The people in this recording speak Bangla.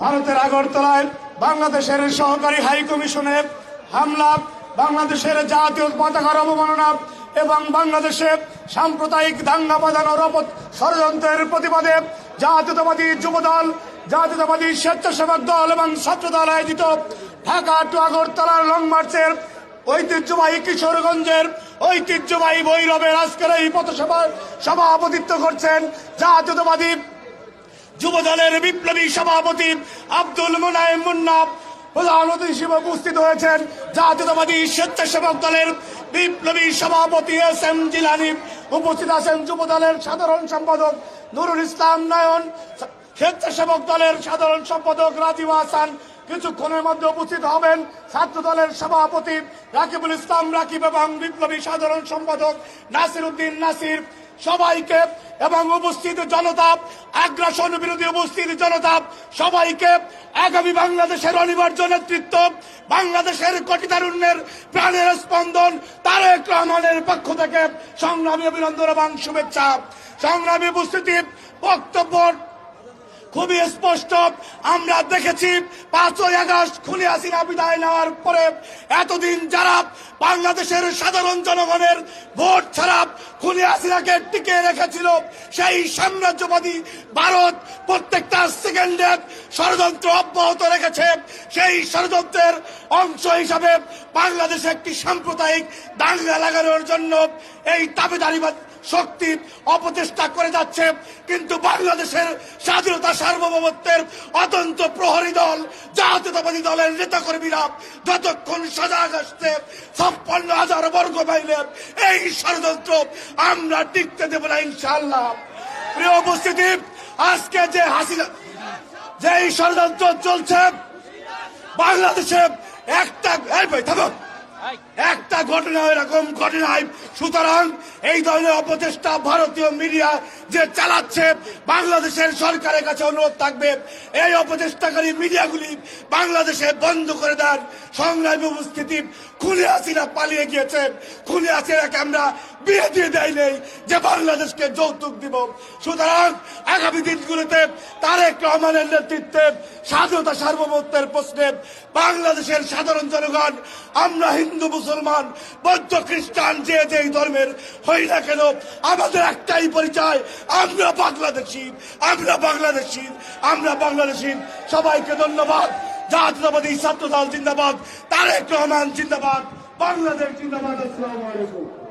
ভারতের আগরতলায় বাংলাদেশের সহকারী হাই কমিশনে হামলা, বাংলাদেশের জাতীয় পতাকার অবমাননা এবং বাংলাদেশে সাম্প্রদায়িক দাঙ্গা বাঁধানোর ষড়যন্ত্রের প্রতিবাদে জাতীয়তাবাদী যুবদল, জাতীয়তাবাদী স্বেচ্ছাসেবক দল এবং ছাত্র দল আয়োজিত ঢাকা টু আগরতলার লং মার্চের ঐতিহ্যবাহী কিশোরগঞ্জের ঐতিহ্যবাহী ভৈরবের আজকের এই পথসভার সভাপতিত্ব করছেন জাতীয়তাবাদী যুব দলের বিপ্লবী সভাপতি আব্দুল মোনায়েম মুন্নাফ প্রধান অতিথি হিসেবে উপস্থিত হয়েছেন জাতীয়তাবাদী স্বেচ্ছাসেবক দলের বিপ্লবী সভাপতি এস এম জিলানি। উপস্থিত আছেন যুব দলের সাধারণ সম্পাদক নুরুল ইসলাম নয়ন। স্বেচ্ছাসেবক দলের সাধারণ সম্পাদক রাজীব হাসান কিছুক্ষণের মধ্যে উপস্থিত হবেন। ছাত্র দলের সভাপতি রাকিবুল ইসলাম রাকিব এবং বিপ্লবী সাধারণ সম্পাদক নাসির উদ্দিন নাসির। সবাইকে এবং উপস্থিত জনতা, আগ্রাসন বিরোধী উপস্থিত জনতা, সবাইকে আগামী বাংলাদেশের অনিবার্য নেতৃত্ব, বাংলাদেশের কোটি তারুণ্যের প্রাণের স্পন্দন তারেক রহমানের পক্ষ থেকে সংগ্রামী অভিনন্দন এবং শুভেচ্ছা। সংগ্রামী উপস্থিতি, বক্তব্য খুবই স্পষ্ট। আমরা দেখেছি পাঁচই আগস্ট খুলে হাসিনা বিদায় নেওয়ার পরে এতদিন যারা বাংলাদেশের সাধারণ জনগণের ভোট ছাড়া খুলে হাসিনাকে টিকে রেখেছিল, সেই সাম্রাজ্যবাদী ভারত প্রত্যেকটা সেকেন্ডে ষড়যন্ত্র অব্যাহত রেখেছে। সেই ষড়যন্ত্রের অংশ হিসাবে বাংলাদেশে একটি সাম্প্রদায়িক দাঙ্গা লাগানোর জন্য এই দাবিদারিবাদ শক্তি অপচেষ্টা করে যাচ্ছে। কিন্তু বাংলাদেশের স্বাধীনতা সার্বভৌমত্বের অতন্ত প্রহরী দল, জাতীয়তাবাদী দলের নেতা নেতাকর্মীরা যতক্ষণ সজাগ আসছে ছাপ্পান্ন হাজার বর্গ মাইলে এই ষড়যন্ত্র আমরা টিকতে দেব না ইনশাল্লাহ প্রিয় উপস্থিতি, আজকে যে হাসিনা যে এই ষড়যন্ত্র চলছে, বাংলাদেশে একটা ভাই থামো একটা ঘটনা এরকম ঘটনায়, সুতরাং এই ধরনের অপচেষ্টা ভারতীয় মিডিয়া যে চালাচ্ছে, বাংলাদেশের সরকারের কাছে অনুরোধ থাকবে, এই অপচেষ্টাকারী মিডিয়াগুলি বাংলাদেশে বন্ধ করে দেন সংগ্রামী উপস্থিতি খুলে আসিরা পালিয়ে গিয়েছে। খুলে হাসিনাকে আমরা বিয়ে দিয়ে দেয় নেই যে বাংলাদেশকে যৌতুক দিব। সুতরাং আগামী দিনগুলোতে তারেক রহমানের নেতৃত্বে স্বাধীনতা সার্বভৌমত্বের প্রশ্নে বাংলাদেশের সাধারণ জনগণ, আমরা হিন্দু, মুসলমান, বৌদ্ধ, খ্রিস্টান, যে যেই ধর্মের হই না কেন, আমাদের একটাই পরিচয়, আমরা বাংলাদেশি আমরা বাংলাদেশি আমরা বাংলাদেশি। সবাইকে ধন্যবাদ। জাতীয়তাবাদী ছাত্র দল জিন্দাবাদ, তারেক রহমান জিন্দাবাদ, বাংলাদেশ জিন্দাবাদ। আসসালামু আলাইকুম।